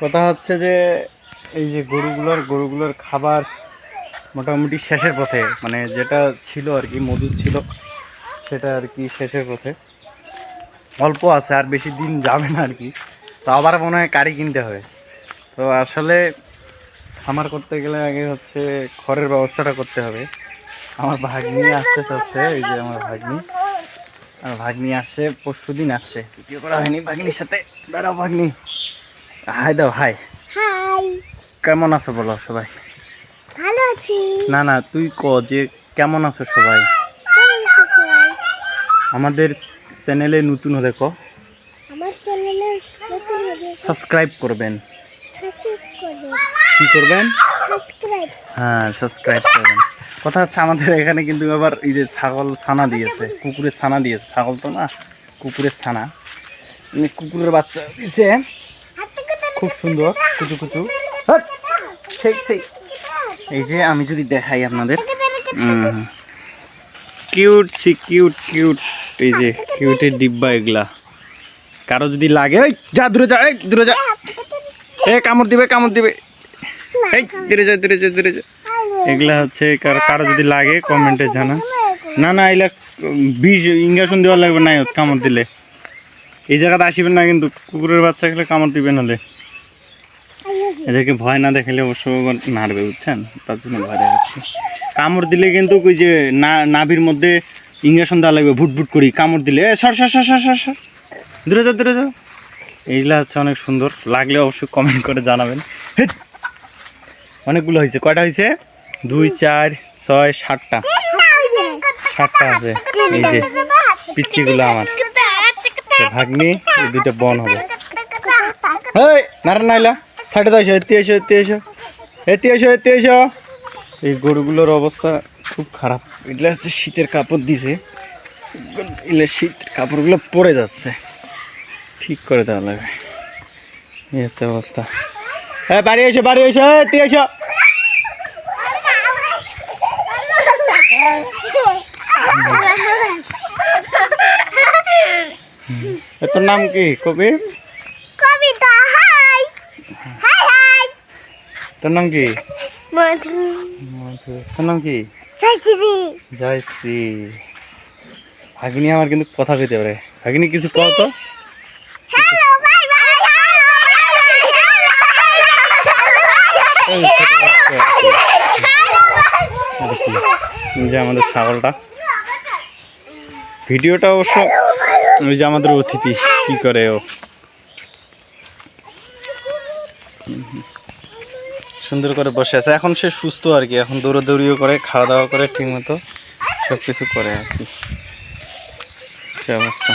কথা হচ্ছে যে এই যে গরুগুলোর গরুগুলোর খাবার মোটামুটি শেষের পথে মানে যেটা ছিল আর কি মধুর ছিল, সেটা আর কি শেষের পথে। অল্প আছে, আর বেশি দিন যাবে না আর কি। তো আবার মনে হয় কারি কিনতে হবে। তো আসলে খামার করতে গেলে আগে হচ্ছে খড়ের ব্যবস্থাটা করতে হবে। আমার ভাগ্নি আসতে চাচ্ছে, এই যে আমার ভাগ্নি। আর ভাগ্নি আসছে পরশু দিন আসছে। ভিডিও করা হয়নি, ভাগ্নির সাথে। দাঁড়াও ভাগ্নি। হাই দাও হাই। হাই। কেমন আছো বলো সবাই? ভালো আছি। না না তুই ক যে কেমন আছো সবাই? আমাদের চ্যানেলে নতুন হলে ক। আমার চ্যানেলে নতুন সাবস্ক্রাইব করবেন। সাবস্ক্রাইব করবেন। কি করবেন? হ্যাঁ সাবস্ক্রাইব করবেন। কথা হচ্ছে আমাদের এখানে কিন্তু আবার এই যে ছাগল ছানা দিয়েছে কুকুরের ছানা দিয়েছে। ছাগল তো না কুকুরের ছানা। মানে কুকুরের বাচ্চা দিয়েছে। খুব সুন্দর কুচু কুচু। সেই সেই। এই যে আমি যদি দেখাই আপনাদের কিউট সি কিউট কিউট এই যে কিউটের ডিব্বা এগুলা। কারও যদি লাগে এই যা দূরে যা এই দূরে যা। এ কামড় দিবে কামড় দিবে। এই দূরে যা দূরে যা দূরে যা। এগুলা হচ্ছে কারও কারও যদি লাগে কমেন্টে জানা না না এগুলা বিষ ইঞ্জেকশন দেওয়া লাগবে না কামড় দিলে। এই জায়গাতে আসিবেন না কিন্তু কুকুরের বাচ্চা খেলে কামড় দিবেন হলে। এদেরকে ভয় না দেখালে অবশ্য নাড়বে বুঝছেন? তার জন্য ভয় দেখাচ্ছি। কামড় দিলে কিন্তু ওই যে না নাভির মধ্যে ইঞ্জেকশন দেওয়া লাগবে ভুট ভুট করি কামড় দিলে। এ সর সর সর সর সর সর। দূরে যাও দূরে যাও। এইগুলা হচ্ছে অনেক সুন্দর। লাগলে অবশ্যই কমেন্ট করে জানাবেন! অনেকগুলো হয়েছে। কয়টা হয়েছে? দুই চার ছয় সাতটা। সাতটা আছে। এই যে পিচ্ছিগুলো আমার। ভাগ্নি দুইটা বন হবে। হেই নারা নাইলা। তো এসো এতে এসো এতে এসো এতে এসো এতে এসো এই গরুগুলোর অবস্থা খুব খারাপ। এগুলো হচ্ছে শীতের কাপড় দিছে। এগুলো শীতের কাপড়গুলো পরে যাচ্ছে। ঠিক করে দেওয়া লাগবে। এই হচ্ছে অবস্থা। হ্যাঁ বাড়ি এসো বাড়ি এসো। এতে এসো এ, তোর নাম কি কবি কবিতা হাই হাই হাই তোর নাম কি? মধু তোর নাম কি? জয়শ্রী। জয়শ্রী। ভাগিনী আমার কিন্তু কথা কইতে পারে। ভাগিনী কিছু কও তো। যে আমাদের ছাগলটা। ভিডিওটা অবশ্য ওই যে আমাদের অতিথি কি করে ও। সুন্দর করে বসে আছে। এখন সে সুস্থ আর কি, এখন দৌড়াদৌড়িও করে খাওয়া দাওয়া করে ঠিক মতো সব কিছু করে আর কি অবস্থা?